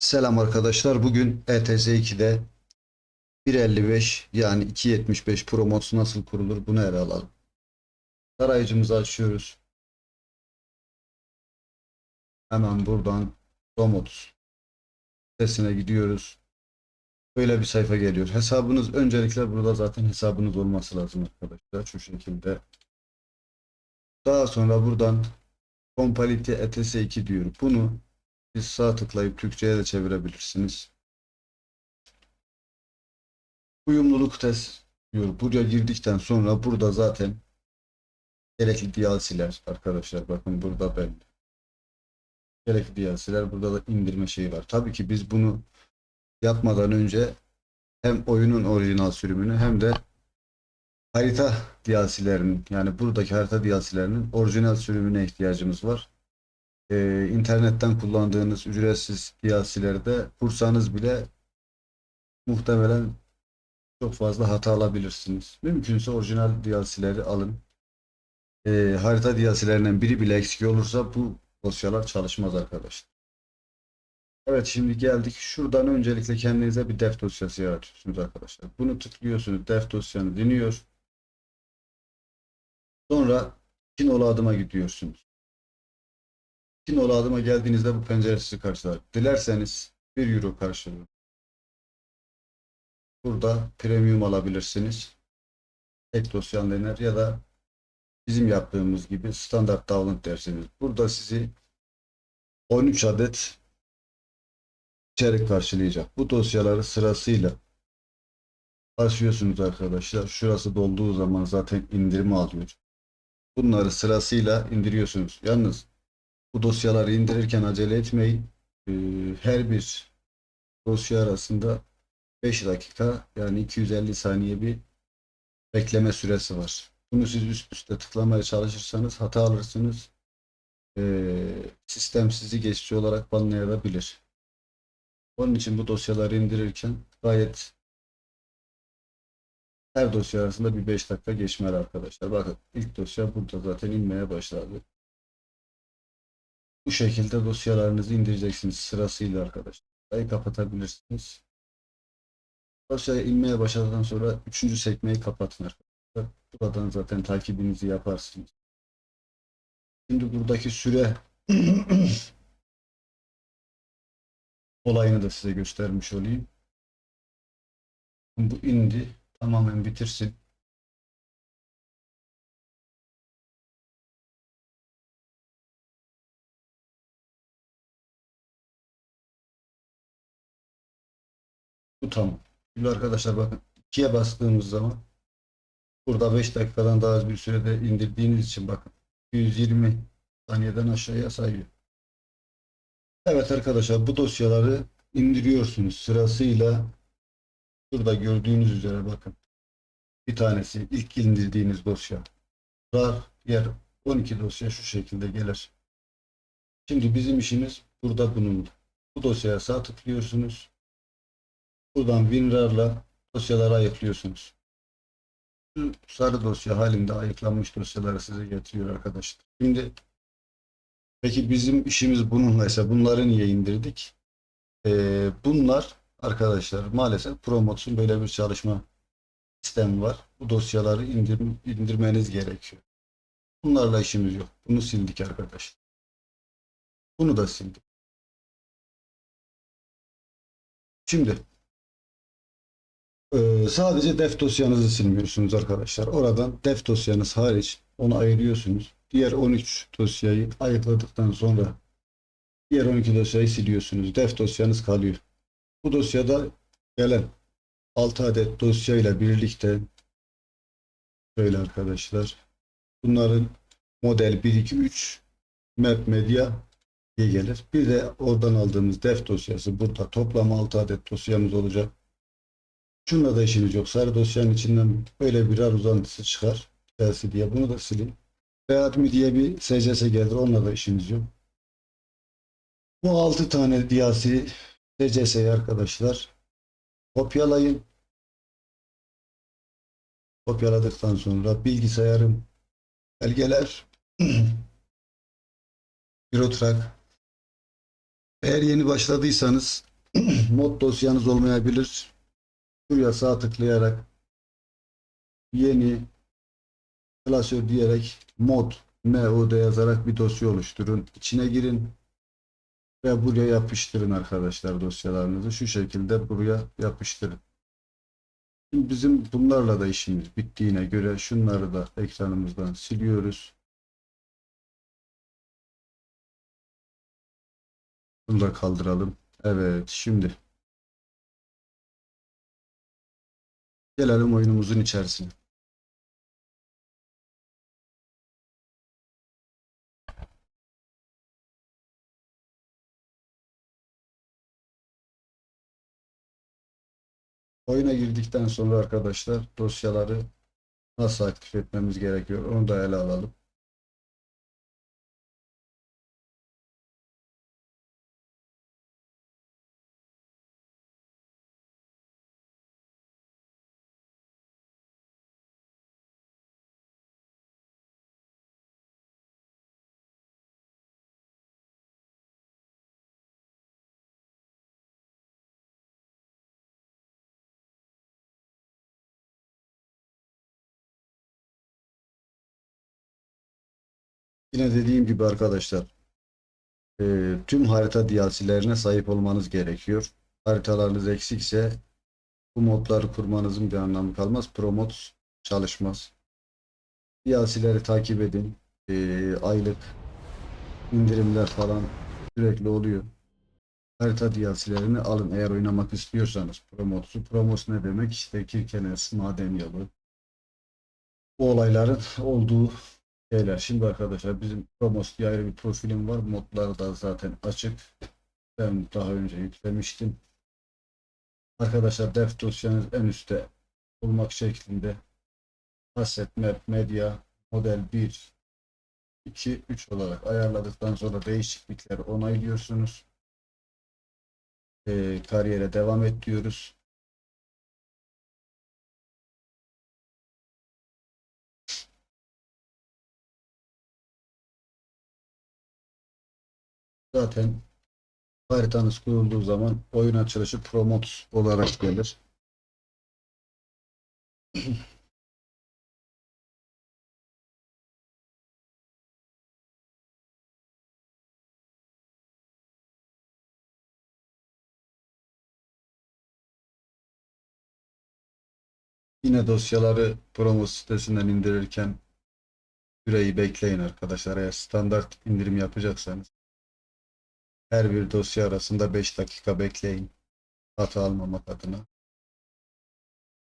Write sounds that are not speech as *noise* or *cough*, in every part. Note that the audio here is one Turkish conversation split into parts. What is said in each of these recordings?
Selam arkadaşlar. Bugün E ETS 2'de 1.55 yani 2.75 Pro Mods nasıl kurulur bunu ele alalım. Tarayıcımızı açıyoruz. Hemen buradan Pro Mods sitesine gidiyoruz. Böyle bir sayfa geliyor. Hesabınız öncelikle burada zaten hesabınız olması lazım arkadaşlar. Şu şekilde. Daha sonra buradan Compality ETS 2 diyor. Bunu siz sağ tıklayıp Türkçe'ye de çevirebilirsiniz. Uyumluluk test diyor. Buraya girdikten sonra burada zaten gerekli DLC'ler arkadaşlar. Bakın burada ben gerekli DLC'ler burada da indirme şeyi var. Tabii ki biz bunu yapmadan önce hem oyunun orijinal sürümünü hem de harita DLC'lerinin yani buradaki harita DLC'lerinin orijinal sürümüne ihtiyacımız var e, internetten kullandığınız ücretsiz DLC'lerde kursanız bile muhtemelen çok fazla hata alabilirsiniz. Mümkünse orijinal DLC'leri alın. E, harita DLC'lerinden biri bile eksik olursa bu dosyalar çalışmaz arkadaşlar. Evet şimdi geldik. Şuradan öncelikle kendinize bir def dosyası yaratıyorsunuz arkadaşlar. Bunu tıklıyorsunuz. Def dosyanı deniyor. Sonra Kinolu adıma gidiyorsunuz. Kinolu adıma geldiğinizde bu pencere sizi karşılar. Dilerseniz 1 euro karşılığı. Burada premium alabilirsiniz. Tek dosyan denir ya da bizim yaptığımız gibi standart download dersiniz. Burada sizi 13 adet içerik karşılayacak. Bu dosyaları sırasıyla açıyorsunuz arkadaşlar. Şurası dolduğu zaman zaten indirimi alıyor. Bunları sırasıyla indiriyorsunuz. Yalnız bu dosyaları indirirken acele etmeyin. Ee, her bir dosya arasında 5 dakika yani 250 saniye bir bekleme süresi var. Bunu siz üst üste tıklamaya çalışırsanız hata alırsınız. Ee, sistem sizi geçici olarak banlayabilir. Onun için bu dosyaları indirirken gayet her dosya arasında bir 5 dakika geçmeli arkadaşlar. Bakın ilk dosya burada zaten inmeye başladı. Bu şekilde dosyalarınızı indireceksiniz sırasıyla arkadaşlar. Burayı kapatabilirsiniz. Dosyaya inmeye başladıktan sonra üçüncü sekmeyi kapatın arkadaşlar. Buradan zaten takibinizi yaparsınız. Şimdi buradaki süre *clears throat* olayını da size göstermiş olayım. Bu indi. Tamamen bitirsin. Bu tamam. Şimdi arkadaşlar bakın ikiye bastığımız zaman burada 5 dakikadan daha az bir sürede indirdiğiniz için bakın 120 saniyeden aşağıya sayıyor. Evet arkadaşlar bu dosyaları indiriyorsunuz sırasıyla burada gördüğünüz üzere bakın bir tanesi ilk indirdiğiniz dosya RAR diğer 12 dosya şu şekilde gelir. Şimdi bizim işimiz burada bulundu. Bu dosyaya sağ tıklıyorsunuz. Buradan WinRAR'la dosyaları ayıklıyorsunuz. Şu sarı dosya halinde ayıklanmış dosyaları size getiriyor arkadaşlar. Şimdi peki bizim işimiz bununla ise bunları niye indirdik? Ee, bunlar arkadaşlar maalesef Promots'un böyle bir çalışma sistemi var. Bu dosyaları indir, indirmeniz gerekiyor. Bunlarla işimiz yok. Bunu sildik arkadaşlar. Bunu da sildik. Şimdi ee, sadece def dosyanızı silmiyorsunuz arkadaşlar. Oradan def dosyanız hariç onu ayırıyorsunuz. Diğer 13 dosyayı ayıkladıktan sonra diğer 12 dosyayı siliyorsunuz. Def dosyanız kalıyor. Bu dosyada gelen 6 adet dosyayla birlikte böyle arkadaşlar. Bunların model 1 2 3 map media diye gelir. Bir de oradan aldığımız def dosyası burada toplam 6 adet dosyamız olacak. Şununla da işimiz yok. Sarı dosyanın içinden böyle birer uzantısı çıkar. Dersi diye bunu da silin. Readmi diye bir SCS gelir. Onunla da işimiz yok. Bu 6 tane diyasi SCS'yi arkadaşlar kopyalayın. Kopyaladıktan sonra bilgisayarım belgeler *clears throat* Eurotrack eğer yeni başladıysanız *clears throat* mod dosyanız olmayabilir. Buraya sağ tıklayarak yeni klasör diyerek mod mod yazarak bir dosya oluşturun. İçine girin ve buraya yapıştırın arkadaşlar dosyalarınızı. Şu şekilde buraya yapıştırın. Şimdi bizim bunlarla da işimiz bittiğine göre şunları da ekranımızdan siliyoruz. Bunu da kaldıralım. Evet şimdi gelelim oyunumuzun içerisine. Oyuna girdikten sonra arkadaşlar dosyaları nasıl aktif etmemiz gerekiyor onu da ele alalım. Yine dediğim gibi arkadaşlar e, tüm harita DLC'lerine sahip olmanız gerekiyor. Haritalarınız eksikse bu modları kurmanızın bir anlamı kalmaz. Promot çalışmaz. DLC'leri takip edin. E, aylık indirimler falan sürekli oluyor. Harita DLC'lerini alın eğer oynamak istiyorsanız. Promotsu. Promos ne demek? İşte Kirkenes, Maden Yolu. Bu olayların olduğu şeyler. Şimdi arkadaşlar bizim Promos diye ayrı bir profilim var. Modlar da zaten açık. Ben daha önce yüklemiştim. Arkadaşlar def dosyanız en üstte bulmak şeklinde asset map medya model 1 2 3 olarak ayarladıktan sonra değişiklikleri onaylıyorsunuz. Ee, kariyere devam et diyoruz. Zaten haritanız kurulduğu zaman oyun açılışı promot olarak gelir. *clears throat* Yine dosyaları promo sitesinden indirirken süreyi bekleyin arkadaşlar. Eğer standart indirim yapacaksanız her bir dosya arasında 5 dakika bekleyin. Hata almamak adına.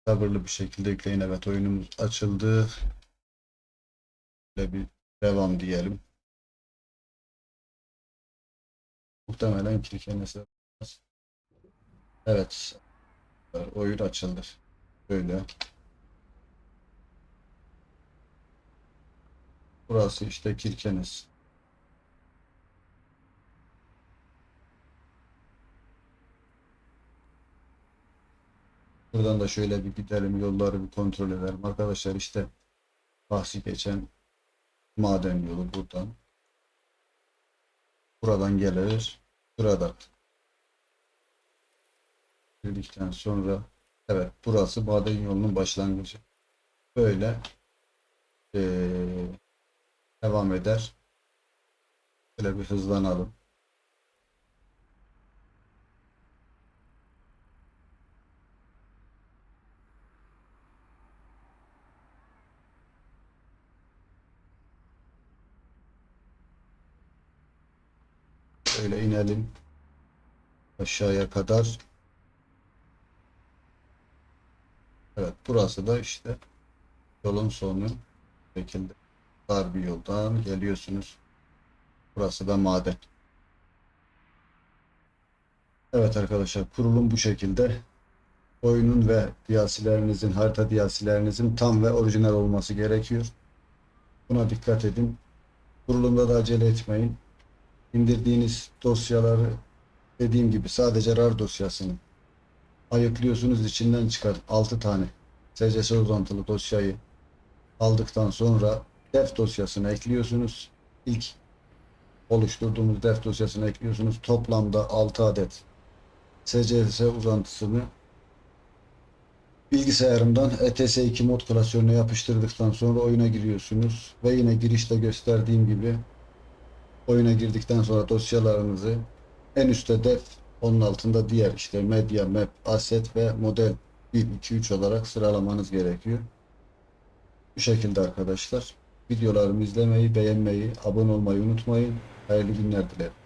Sabırlı bir şekilde yükleyin. Evet oyunumuz açıldı. Böyle bir devam diyelim. Muhtemelen kilitlenmesi. Evet. Oyun açıldı. Böyle. Burası işte Kirkenes. Buradan da şöyle bir gidelim yolları bir kontrol edelim. Arkadaşlar işte bahsi geçen maden yolu buradan. Buradan gelir. Burada. Girdikten sonra evet burası maden yolunun başlangıcı. Böyle eee, devam eder. Böyle bir hızlanalım. Şöyle inelim aşağıya kadar. Evet burası da işte yolun sonu şekilde dar bir yoldan geliyorsunuz. Burası da maden. Evet arkadaşlar kurulum bu şekilde. Oyunun ve DLC'lerinizin, harita DLC'lerinizin tam ve orijinal olması gerekiyor. Buna dikkat edin. Kurulumda da acele etmeyin. İndirdiğiniz dosyaları dediğim gibi sadece RAR dosyasını ayıklıyorsunuz içinden çıkar 6 tane SCS uzantılı dosyayı aldıktan sonra def dosyasını ekliyorsunuz. İlk oluşturduğumuz def dosyasını ekliyorsunuz. Toplamda 6 adet SCS uzantısını bilgisayarımdan ETS2 mod klasörüne yapıştırdıktan sonra oyuna giriyorsunuz ve yine girişte gösterdiğim gibi oyuna girdikten sonra dosyalarınızı en üstte def onun altında diğer işte medya, map, asset ve model 1, 2, 3 olarak sıralamanız gerekiyor. Bu şekilde arkadaşlar. Videolarımı izlemeyi, beğenmeyi, abone olmayı unutmayın. Hayırlı günler dilerim.